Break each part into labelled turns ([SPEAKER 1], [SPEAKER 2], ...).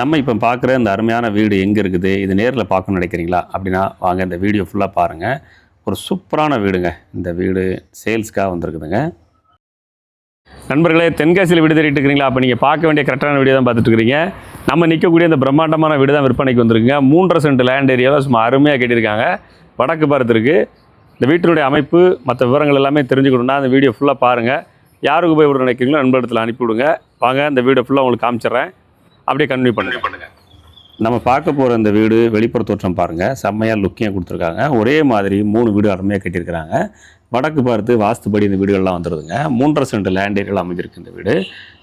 [SPEAKER 1] நம்ம இப்போ பார்க்குற இந்த அருமையான வீடு எங்கே இருக்குது? இது நேரில் பார்க்கணும்னு நினைக்கிறீங்களா? அப்படின்னா வாங்க இந்த வீடியோ ஃபுல்லாக பாருங்கள் ஒரு சூப்பரான வீடுங்க. இந்த வீடு சேல்ஸ்க்காக வந்திருக்குதுங்க. நண்பர்களே தென்காசியில் வீடு தேடிட்டு இருக்கிறீங்களா? அப்போ நீங்கள் பார்க்க வேண்டிய கரெக்டான வீடியோ தான் பார்த்துட்டு இருக்கிறீங்க. நம்ம நிற்கக்கூடிய இந்த பிரம்மாண்டமான வீடு தான் விற்பனைக்கு வந்திருக்குங்க. மூன்றரை சென்ட் லேண்ட் ஏரியாவில் சும்மா அருமையாக கேட்டிருக்காங்க வடக்கு பார்த்து இருக்கு. இந்த வீட்டினுடைய அமைப்பு மற்ற விவரங்கள் எல்லாமே தெரிஞ்சுக்கணும்னா அந்த வீடியோ ஃபுல்லாக பாருங்கள் யாருக்கு போய் விட நினைக்கிறீங்களோ நண்பரிடத்தில் அனுப்பிவிடுங்க. வாங்க இந்த வீடியோ ஃபுல்லாக உங்களுக்கு காமிச்சிடுறேன். அப்படியே கண்டினியூ பண்ணுங்க. பண்ணுங்க. நம்ம பார்க்க போகிற இந்த வீடு வெளிப்புற தோற்றம் பாருங்கள் செம்மையாக லுக்கியாக கொடுத்துருக்காங்க. ஒரே மாதிரி மூணு வீடு அருமையாக கட்டியிருக்கிறாங்க. வடக்கு பார்த்து வாஸ்துபடி இந்த வீடுகள்லாம் வந்துடுதுங்க மூன்றரை சென்ட் லேண்ட் ஏரியாவில் அமைஞ்சிருக்கு இந்த வீடு.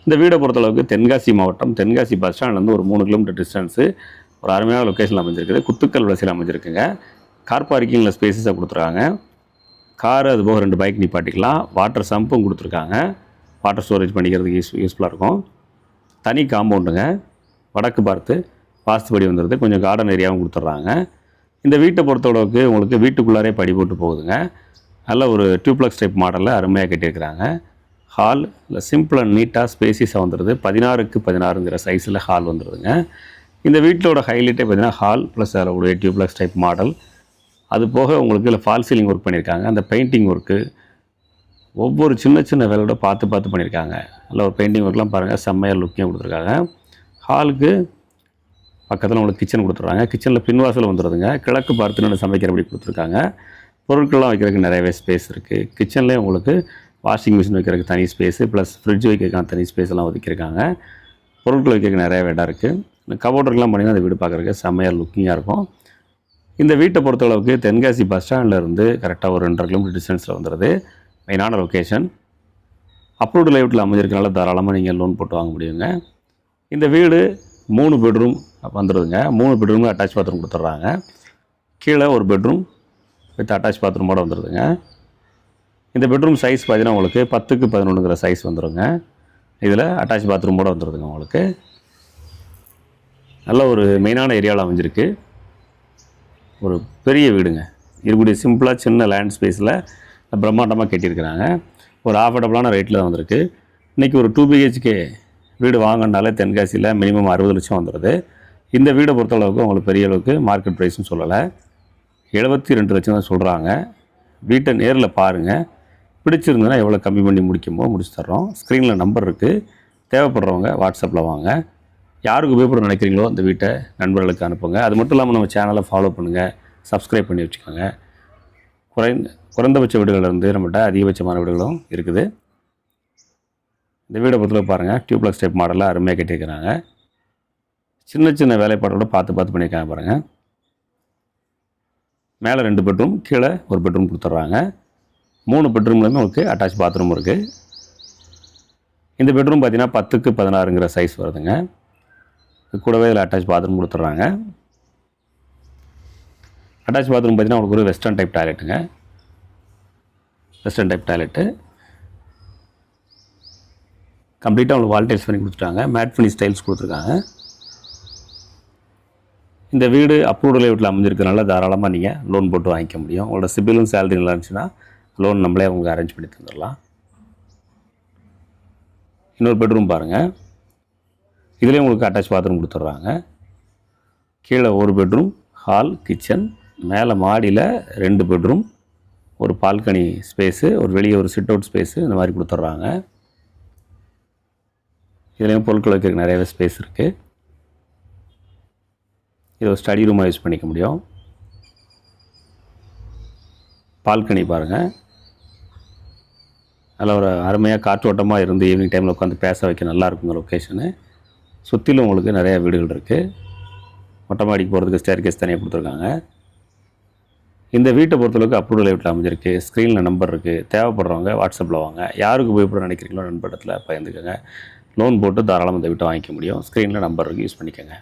[SPEAKER 1] இந்த வீடை பொறுத்தளவுக்கு தென்காசி மாவட்டம் தென்காசி பஸ் ஸ்டாண்ட்லேருந்து ஒரு மூணு கிலோமீட்டர் டிஸ்டன்ஸு ஒரு அருமையான லொக்கேஷனில் அமைஞ்சிருக்குது. குத்துக்கல் வரிசையில் அமைஞ்சிருக்குங்க. கார் பார்க்கிங்கில் ஸ்பேசஸாக கொடுத்துருக்காங்க. கார் அது போக ரெண்டு பைக் நிப்பாட்டிக்கலாம். வாட்டர் சம்பும் கொடுத்துருக்காங்க. வாட்டர் ஸ்டோரேஜ் பண்ணிக்கிறதுக்கு யூஸ் யூஸ்ஃபுல்லாக இருக்கும். தனி காம்பவுண்டுங்க வடக்கு பார்த்து வாஸ்துபடி வந்துடுது கொஞ்சம் கார்டன் ஏரியாவும் கொடுத்துட்றாங்க. இந்த வீட்டை பொறுத்தளவுக்கு உங்களுக்கு வீட்டுக்குள்ளாரே படி போட்டு போகுதுங்க. நல்ல ஒரு டியூப்ளக்ஸ் டைப் மாடலில் அருமையாக கட்டியிருக்கிறாங்க. ஹால் இல்லை சிம்பிள் அண்ட் நீட்டாக ஸ்பேசிஸாக வந்துடுது பதினாறுக்கு பதினாறுங்கிற சைஸில் ஹால் வந்துடுதுங்க இந்த வீட்டிலோட ஹைலைட்டே பார்த்தீங்கன்னா ஹால் ப்ளஸ் அதில் ஒரு டியூப்ளக்ஸ் டைப் மாடல் அது போக உங்களுக்கு இல்லை ஃபால் சீலிங் ஒர்க் பண்ணியிருக்காங்க. அந்த பெயிண்டிங் ஒர்க்கு ஒவ்வொரு சின்ன சின்ன வேலையோட பார்த்து பார்த்து பண்ணியிருக்காங்க. நல்ல ஒரு பெயிண்டிங் ஒர்க்லாம் பாருங்கள் செம்மையாக லுக்கியாக கொடுத்துருக்காங்க. ஹாலுக்கு பக்கத்தில் உங்களுக்கு கிச்சன் கொடுத்துட்றாங்க. கிச்சனில் பின்வாசல் வந்துடுதுங்க கிழக்கு பார்த்துன்னு சமைக்கிறபடி கொடுத்துருக்காங்க. பொருட்கள்லாம் வைக்கிறதுக்கு நிறையவே ஸ்பேஸ் இருக்குது கிச்சன்லேயே உங்களுக்கு வாஷிங் மிஷின் வைக்கிறதுக்கு தனி ஸ்பேஸு ப்ளஸ் ஃப்ரிட்ஜ் வைக்கிறதுக்கான தனி ஸ்பேஸ் எல்லாம் ஒதுக்கியிருக்காங்க. பொருட்கள் வைக்கிறதுக்கு நிறைய இடம் இருக்குது இந்த கபோர்டர்லாம் பண்ணிங்கன்னா அந்த வீடு பார்க்குறதுக்கு செம்மையாக லுக்கிங்காக இருக்கும். இந்த வீட்டை பொறுத்தளவுக்கு தென்காசி பஸ் ஸ்டாண்ட்லேருந்து கரெக்டாக ஒரு ரெண்டரை கிலோமீட்டர் டிஸ்டன்ஸில் வந்துடுது மெயினான லொக்கேஷன் அப்ரூவ்டு லேஅவுட்டில் அமைஞ்சிருக்கனால தாராளமாக நீங்கள் லோன் போட்டு வாங்க முடியுங்க. இந்த வீடு மூணு பெட்ரூம் வந்துடுதுங்க மூணு பெட்ரூமுக்கு அட்டாச் பாத்ரூம் கொடுத்துட்றாங்க. கீழே ஒரு பெட்ரூம் வித் அட்டாச் பாத்ரூமோட வந்துடுதுங்க இந்த பெட்ரூம் சைஸ் பார்த்தீங்கன்னா உங்களுக்கு பத்துக்கு பதினொன்றுங்கிற சைஸ் வந்துடுங்க இதில் அட்டாச் பாத்ரூமோட வந்துடுதுங்க உங்களுக்கு. நல்ல ஒரு மெயினான ஏரியாவில் அமைஞ்சிருக்கு. ஒரு பெரிய வீடுங்க. இருக்கக்கூடிய சிம்பிளாக சின்ன லேண்ட் ஸ்பேஸில் பிரம்மாண்டமாக கட்டியிருக்கிறாங்க. ஒரு ஆஃபர்டபுளான ரேட்டில் தான் வந்திருக்கு. இன்றைக்கி ஒரு டூ பிஹெச்கே வீடு வாங்கினாலே தென்காசியில் மினிமம் அறுபது லட்சம் வந்துடுது இந்த வீடை பொறுத்தளவுக்கு உங்களுக்கு பெரிய அளவுக்கு மார்க்கெட் ப்ரைஸ்னு சொல்லலை. எழுபத்தி ரெண்டு லட்சம் தான் சொல்கிறாங்க வீட்டை நேரில் பாருங்கள் பிடிச்சிருந்ததுன்னா எவ்வளோ கம்மி பண்ணி முடிக்குமோ முடிச்சு தர்றோம். ஸ்க்ரீனில் நம்பர் இருக்குது தேவைப்படுறவங்க வாட்ஸ்அப்பில் வாங்க. யாருக்கு உபயோகப்பட நினைக்கிறீங்களோ அந்த வீட்டை நண்பர்களுக்கு அனுப்புங்க. அது மட்டும் இல்லாமல் நம்ம சேனலை ஃபாலோ பண்ணுங்கள் சப்ஸ்கிரைப் பண்ணி வச்சுக்கோங்க. குறைந்த குறைந்தபட்ச வீடுகள் இருந்து நம்மகிட்ட அதிகபட்சமான வீடுகளும் இருக்குது. இந்த வீடை பொறுத்தளவு பாருங்கள் டியூப்ளக்ஸ் டைப் மாடலில் அருமையாக கட்டியிருக்கிறாங்க. சின்ன சின்ன வேலைப்பாடோட பார்த்து பார்த்து பண்ணியிருக்காங்க பாருங்கள் மேலே ரெண்டு பெட்ரூம் கீழே ஒரு பெட்ரூம் கொடுத்துட்றாங்க. மூணு பெட்ரூம்லேயுமே உங்களுக்கு அட்டாச் பாத்ரூம் இருக்குது இந்த பெட்ரூம் பார்த்தீங்கன்னா பத்துக்கு பதினாறுங்கிற சைஸ் வருதுங்க. கூடவே இதில் அட்டாச் பாத்ரூம் கொடுத்துட்றாங்க. அட்டாச் பாத்ரூம் பார்த்தீங்கன்னா உங்களுக்கு ஒரு வெஸ்டர்ன் டைப் டாய்லெட்டுங்க வெஸ்டர்ன் டைப் டாய்லெட்டு கம்ப்ளீட்டாக உங்களுக்கு வால் டைல்ஸ் பண்ணி கொடுத்துட்டாங்க. மேட் ஃபினிஷ் டைல்ஸ் கொடுத்துருக்காங்க. இந்த வீடு அப்ரூவ்டு லேஅவுட்டில் அமைஞ்சிருக்கனால தாராளமாக நீங்கள் லோன் போட்டு வாங்கிக்க முடியும். உங்களோட சிபிலும் சேலரி நல்லா இருந்துச்சுன்னா லோன் நம்மளே உங்களுக்கு அரேஞ்ச் பண்ணி தந்துடலாம். இன்னொரு பெட்ரூம் பாருங்கள் இதுலேயும் உங்களுக்கு அட்டாச் பாத்ரூம் கொடுத்துட்றாங்க. கீழே ஒரு பெட்ரூம் ஹால் கிச்சன் மேலே மாடியில் ரெண்டு பெட்ரூம் ஒரு பால்கனி ஸ்பேஸு ஒரு வெளியே ஒரு சிட் அவுட் ஸ்பேஸு இந்த மாதிரி கொடுத்துட்றாங்க. இதுலேயும் பொருட்கள் வைக்கிறதுக்கு நிறையவே ஸ்பேஸ் இருக்குது இது ஒரு ஸ்டடி ரூமாக யூஸ் பண்ணிக்க முடியும். பால்கனி பாருங்கள் நல்ல ஒரு அருமையாக காற்றோட்டமாக இருந்து ஈவினிங் டைமில் உட்காந்து பேச வைக்க நல்லாயிருக்குங்க லொக்கேஷனு சுற்றிலும் உங்களுக்கு நிறையா வீடுகள் இருக்குது மொட்டை மாடிக்கு போகிறதுக்கு ஸ்டேர் கேஸ் தனியாக கொடுத்துருக்காங்க. இந்த வீட்டை பொறுத்தளவுக்கு அப்ரூவல் வீட்டில் அமைஞ்சிருக்கு. ஸ்க்ரீனில் நம்பர் இருக்குது தேவைப்படுறவங்க வாட்ஸ்அப்பில் வாங்க. யாருக்கு உபயோகப்பட நினைக்கிறீங்களோ நண்படத்தில் பயந்துக்கோங்க. லோன் போட்டு தாராளமாக இந்த வீட்டை வாங்கிக்க முடியும். ஸ்க்ரீனில் நம்பர் இருக்குது யூஸ் பண்ணிக்கோங்க.